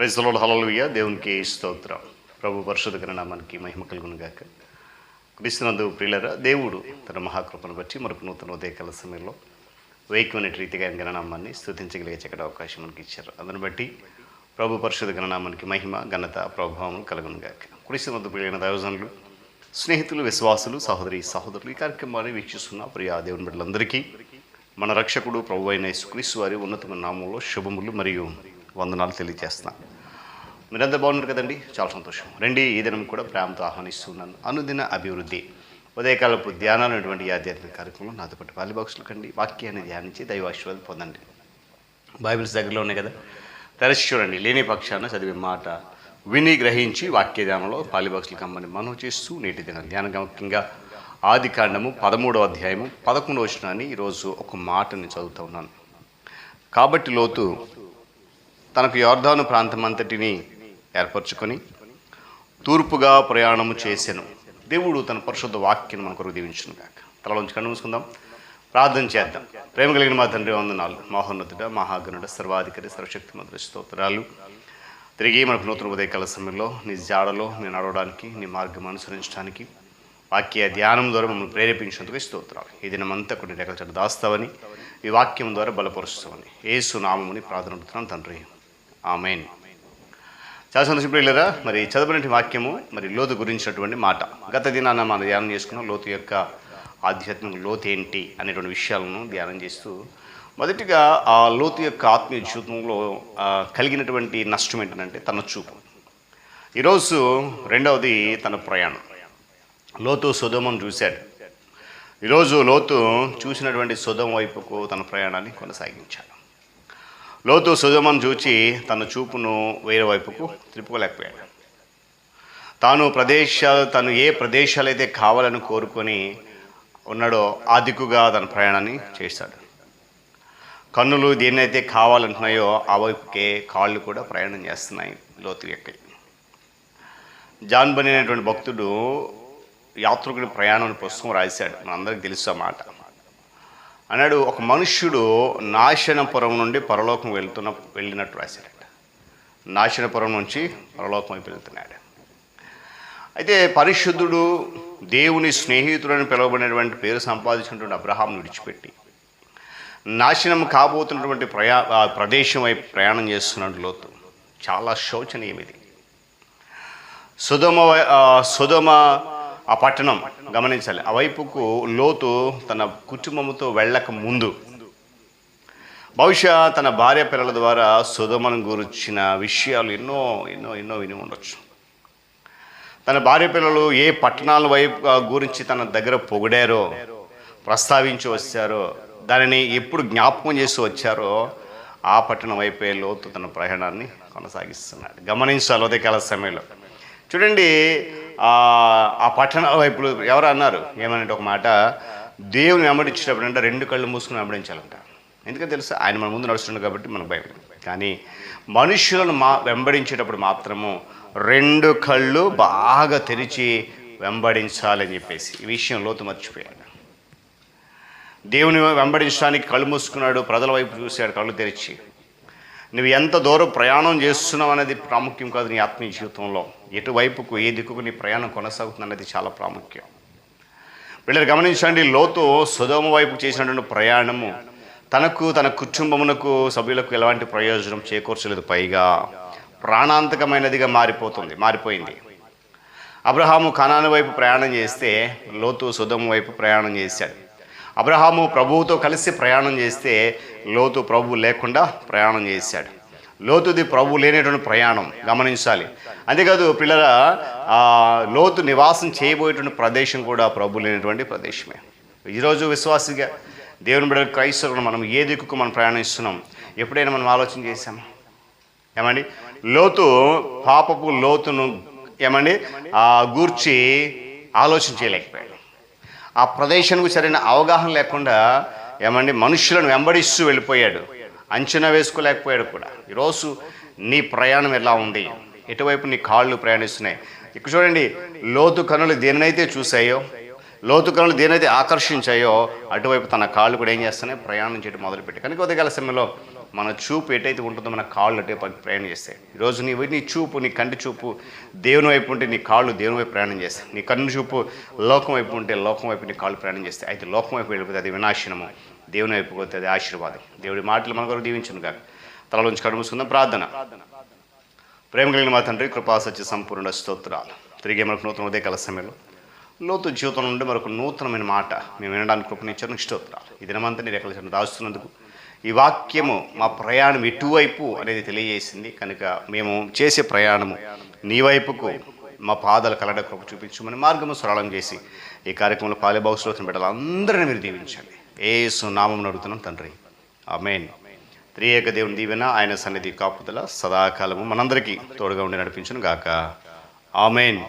రైతులలో hallelujah దేవునికి స్తోత్రం. ప్రభు పరిశుద్ధ నామానికి మహిమ కలుగునుగాక. క్రీస్తునందు ప్రియులరా దేవుడు తన మహాకృపను బట్టి మరొక నూతన ఉదయకాల సమయంలో వైక్యమైన రీతిగా ఆయన గణనామాన్ని స్థుతించగలిగే చక్కటి అవకాశం మనకి ఇచ్చారు. అందుని బట్టి ప్రభు పరిషత్ గణనామానికి మహిమ ఘనత ప్రభావం కలుగునుగాక. క్రీస్తునందు ప్రియులైన దైవజనులు స్నేహితులు విశ్వాసులు సహోదరి సహోదరులు ఈ కార్యక్రమాన్ని వీక్షిస్తున్న ప్రియా దేవుని బిడ్డలందరికీ మన రక్షకుడు ప్రభు అయిన యేసుక్రీస్తు వారి ఉన్నతమైన నామంలో శుభములు మరియు వందనాలు తెలియజేస్తున్నాను మీరందరూ బాగున్నారు కదండి? చాలా సంతోషం. రండి ఈ దినం కూడా ప్రేమతో ఆహ్వానిస్తున్నాను. అనుదిన అభివృద్ధి ఉదయకాలపు ధ్యానాలు అనేటువంటి ఆధ్యాత్మిక కార్యక్రమం నాతో పాటు పాలి బాక్సులు కండి. వాక్యాన్ని ధ్యానించి దైవాశీర్వాదం పొందండి. బైబిల్స్ దగ్గరలో ఉన్నాయి కదా? తెరచి చూడండి. లేని పక్షాన చదివే మాట విని గ్రహించి వాక్య ధ్యానంలో పాలిబాక్సులు కమ్మని మనం చేస్తూ నేటి దినం ధ్యానంగా ముఖ్యంగా ఆది కాండము పదమూడవ అధ్యాయము పదకొండవ వచనాన్ని ఈరోజు ఒక మాటని చదువుతూ ఉన్నాను. కాబట్టి లోతు తనకు యోర్ధాను ప్రాంతమంతటిని ఏర్పరచుకొని తూర్పుగా ప్రయాణము చేశాను దేవుడు తన పరిశుద్ధ వాక్యం మన కొరకు దీవించును కాక తలలోంచి కన్ను మూసుకుందాం. ప్రార్థన చేద్దాం. ప్రేమ కలిగిన మా తండ్రి వందనాలు. మహోన్నతుడ మహాగణుడ సర్వాధికారి సర్వశక్తి మంత్రి స్తోత్రాలు. తిరిగి మనకు నూతన ఉదయకాల సమయంలో నీ జాడలో నేను నడవడానికి నీ మార్గం అనుసరించడానికి వాక్య ధ్యానం ద్వారా మమ్మల్ని ప్రేరేపించినందుకు స్తోత్రాలు. ఈ దినమంతా కొన్ని రెక్కల చెట్టు దాస్తావని ఈ వాక్యం ద్వారా బలపరుస్తామని ఏసు నామముని ప్రార్థన తండ్రి. ఆమెన్. చాలా సంతోషం ప్రియులరా మరి చదవనటువంటి వాక్యము మరి లోతు గురించినటువంటి మాట. గత దినాన మనం ధ్యానం చేసుకున్న లోతు యొక్క ఆధ్యాత్మిక లోతు ఏంటి అనేటువంటి విషయాలను ధ్యానం చేస్తూ మొదటిగా ఆ లోతు యొక్క ఆత్మీయ జీవితంలో కలిగినటువంటి నష్టం ఏంటంటే తన చూపు. ఈరోజు రెండవది తన ప్రయాణం. లోతు సుధమను చూశాడు. ఈరోజు లోతు చూసినటువంటి సుధం వైపుకు తన ప్రయాణాన్ని కొనసాగించాడు. లోతు సుధమను చూచి తన చూపును వేరే వైపుకు త్రిప్పుకోలేకపోయాడు తాను ప్రదేశాలు తను ఏ ప్రదేశాలు అయితే కావాలని కోరుకొని ఉన్నాడో ఆ దిక్కుగా తన ప్రయాణాన్ని చేశాడు. కన్నులు దేన్నైతే కావాలంటున్నాయో ఆ వైపుకే కాళ్ళు కూడా ప్రయాణం చేస్తున్నాయి లోతు యొక్క జాన్బని అనేటువంటి భక్తుడు యాత్రికుడి ప్రయాణం పుస్తకం రాశాడు. మనందరికీ తెలుసు ఆ మాట. అన్నాడు ఒక మనుష్యుడు నాశనపురం నుండి పరలోకం వెళ్తున్న వెళ్ళినట్టు రాశాడట నాశనపురం నుంచి పరలోకం వైపు వెళ్తున్నాడు. అయితే పరిశుద్ధుడు దేవుని స్నేహితుడని పిలువబడినటువంటి పేరు సంపాదించినటువంటి అబ్రహాంను విడిచిపెట్టి నాశనం కాబోతున్నటువంటి ప్రయా ప్రదేశం వైపు ప్రయాణం చేస్తున్నట్టు లోతు. చాలా శోచనీయం ఇది సుధమ వై- సుధమ ఆ పట్టణం గమనించాలి. ఆ వైపుకు లోతు తన కుటుంబంతో వెళ్ళక ముందు. బహుశా తన భార్య పిల్లల ద్వారా సుధమను గురించిన విషయాలు ఎన్నో ఎన్నో ఎన్నో విని ఉండొచ్చు. తన భార్య పిల్లలు ఏ పట్టణాల వైపు గురించి తన దగ్గర పొగిడారో ప్రస్తావించి వచ్చారో దానిని ఎప్పుడు జ్ఞాపకం చేసి వచ్చారో ఆ పట్టణం వైపే లోతు తన ప్రయాణాన్ని కొనసాగిస్తున్నాడు. గమనించాలి ఉదయకాల సమయంలో. చూడండి ఆ పట్టణాల వైపులు ఎవరు అన్నారు? ఏమనంటే ఒక మాట దేవుని వెంబడించేటప్పుడు అంటే రెండు కళ్ళు మూసుకుని వెంబడించాలంట. ఎందుకంటే తెలుసు? ఆయన మన ముందు నడుస్తున్నాడు కాబట్టి మనకు భయం. కానీ మనుషులను మా వెంబడించేటప్పుడు మాత్రము రెండు కళ్ళు బాగా తెరిచి వెంబడించాలని చెప్పేసి ఈ విషయం లోతు మర్చిపోయాడు దేవుని వెంబడించడానికి కళ్ళు మూసుకున్నాడు ప్రజల వైపు చూశాడు కళ్ళు తెరిచి. నువ్వు ఎంత దూరం ప్రయాణం చేస్తున్నావు అనేది ప్రాముఖ్యం కాదు నీ ఆత్మీయ జీవితంలో. ఎటువైపుకు ఏ దిక్కుకు నీ ప్రయాణం కొనసాగుతుంది అనేది చాలా ప్రాముఖ్యం. వీళ్ళని గమనించండి లోతు సుధమ వైపు చేసినటువంటి ప్రయాణము తనకు తన కుటుంబమునకు సభ్యులకు ఎలాంటి ప్రయోజనం చేకూర్చలేదు పైగా. ప్రాణాంతకమైనదిగా మారిపోతుంది మారిపోయింది. అబ్రహాము కనాను వైపు ప్రయాణం చేస్తే లోతు సుధమ వైపు ప్రయాణం చేశాడు. అబ్రహాము ప్రభువుతో కలిసి ప్రయాణం చేస్తే లోతు ప్రభు లేకుండా ప్రయాణం చేశాడు. లోతుది ప్రభు లేనటువంటి ప్రయాణం గమనించాలి. అంతేకాదు పిల్లల లోతు నివాసం చేయబోయేటువంటి ప్రదేశం కూడా ప్రభు లేనటువంటి ప్రదేశమే. ఈరోజు విశ్వాసిగా దేవుని బిడ్డ క్రైస్తవులను మనం ఏ దిక్కుకు మనం ప్రయాణిస్తున్నాం? ఎప్పుడైనా మనం ఆలోచన చేశాము ఏమండి? లోతు పాపపు లోతును ఏమండి? గూర్చి ఆలోచన చేయలేకపోయాడు. ఆ ప్రదేశానికి సరైన అవగాహన లేకుండా ఏమండి మనుషులను వెంబడిస్తూ వెళ్ళిపోయాడు. అంచనా వేసుకోలేకపోయాడు కూడా. ఈరోజు నీ ప్రయాణం ఎలా ఉంది? ఎటువైపు నీ కాళ్ళు ప్రయాణిస్తున్నాయి? ఇక్కడ చూడండి లోతు కనులు దేనినైతే చూసాయో లోతు కనులు దేనైతే ఆకర్షించాయో అటువైపు తన కాళ్ళు కూడా ఏం చేస్తున్నాయి? ప్రయాణం చేయడం మొదలుపెట్టి కనుక ఉదయకాల సమయంలో మన చూపు ఎటైతే ఉంటుందో మన కాళ్ళు అటే ప్రయాణం చేస్తాయి. ఈరోజు నీ నీ చూపు నీ కంటి చూపు దేవుని వైపు ఉంటే నీ కాళ్ళు దేవుని వైపు ప్రయాణం చేస్తాయి. నీ కన్ను చూపు లోకం వైపు ఉంటే లోకం వైపు నీ కాళ్ళు ప్రయాణం చేస్తాయి. అయితే లోకం వైపు వెళ్ళిపోతే అది వినాశనము. దేవుని వైపు పోతే అది ఆశీర్వాదం. దేవుడి మాటలు మన కొరకు దీవించను కాక తలలోంచి కడుముసుకుందాం ప్రార్థన. ప్రేమ కలిగిన మా తండ్రి కృపా సత్య సంపూర్ణ స్తోత్రాలు. తిరిగి మనకు నూతన ఉదయకాల సమయంలో లోతు జీవితం నుండి మరొక నూతనమైన మాట మేము వినడానికి కృపనిచ్చారు నీకు ఈ దినమంతా నేను ఎక్కడ దాస్తున్నందుకు ఈ వాక్యము మా ప్రయాణం ఎటువైపు అనేది తెలియజేసింది. కనుక మేము చేసే ప్రయాణము నీ వైపుకు మా పాదాల కలడ కృప చూపించమని మార్గము సరళం చేసి ఈ కార్యక్రమంలో పాలిబాక్స్లో బిడ్డలు అందరిని మీరు దీవించండి. ఏ సునామం అడుగుతున్నాం తండ్రి. ఆమెన్. త్రియేక దేవుని దీవెన ఆయన సన్నిధి కాపుదల సదాకాలము మనందరికీ తోడుగా ఉండి నడిపించను గాక ఆమెన్.